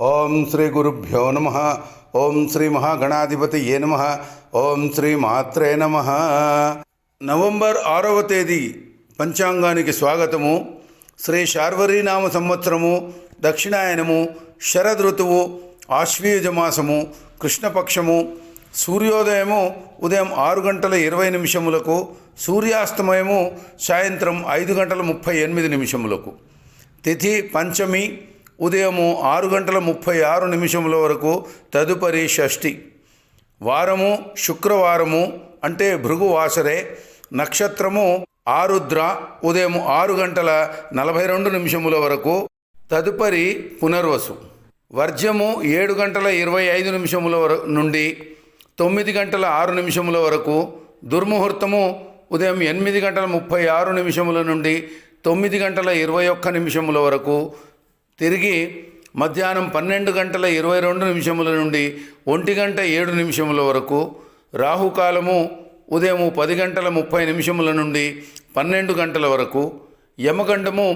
ఓం శ్రీ గురుభ్యో నమ. ఓం శ్రీ మహాగణాధిపతి ఏ నమ. ఓం శ్రీ మాత్రే నమ. నవంబర్ ఆరవ తేదీ పంచాంగానికి స్వాగతము. శ్రీ శార్వరీనామ సంవత్సరము దక్షిణాయనము శరదృతువు ఆశ్వీయుజ మాసము కృష్ణపక్షము సూర్యోదయము ఉదయం ఆరు గంటల ఇరవై నిమిషములకు సూర్యాస్తమయము సాయంత్రం ఐదు గంటల ముప్పై ఎనిమిది నిమిషములకు. తిథి పంచమి ఉదయము ఆరు గంటల ముప్పై ఆరు నిమిషముల వరకు తదుపరి షష్ఠి. వారము శుక్రవారము అంటే భృగువాసరే. నక్షత్రము ఆరుద్ర ఉదయం ఆరు గంటల నలభై రెండు నిమిషముల వరకు తదుపరి పునర్వసు. వర్జము ఏడు గంటల ఇరవై ఐదు నిమిషముల వర నుండి తొమ్మిది గంటల ఆరు నిమిషముల వరకు. దుర్ముహూర్తము ఉదయం ఎనిమిది గంటల ముప్పై ఆరు నిమిషముల నుండి తొమ్మిది గంటల ఇరవై ఒక్క నిమిషముల వరకు. తిరిగి మధ్యాహ్నం పన్నెండు గంటల ఇరవై రెండు నిమిషముల నుండి ఒంటి గంట ఏడు నిమిషముల వరకు రాహుకాలము ఉదయం పది గంటల ముప్పై నిమిషముల నుండి పన్నెండు గంటల వరకు యమగండము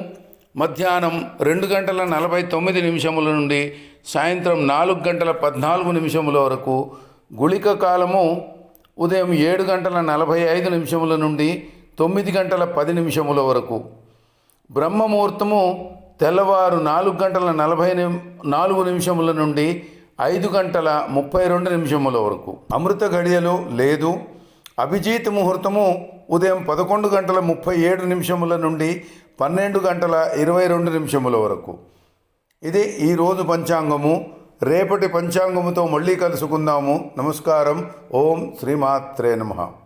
మధ్యాహ్నం రెండు గంటల నలభై తొమ్మిది నిమిషముల నుండి సాయంత్రం నాలుగు గంటల పద్నాలుగు నిమిషముల వరకు గుళిక కాలము ఉదయం ఏడు గంటల నలభై ఐదు నిమిషముల నుండి తొమ్మిది గంటల పది నిమిషముల వరకు. బ్రహ్మముహూర్తము తెల్లవారు నాలుగు గంటల నలభై నిమి నాలుగు నిమిషముల నుండి ఐదు గంటల ముప్పై రెండు నిమిషముల వరకు. అమృత గడియలు లేదు. అభిజిత్ ముహూర్తము ఉదయం పదకొండు గంటల ముప్పై ఏడు నిమిషముల నుండి పన్నెండు గంటల ఇరవై రెండు నిమిషముల వరకు. ఇది ఈరోజు పంచాంగము. రేపటి పంచాంగముతో మళ్ళీ కలుసుకుందాము. నమస్కారం. ఓం శ్రీమాత్రే నమః.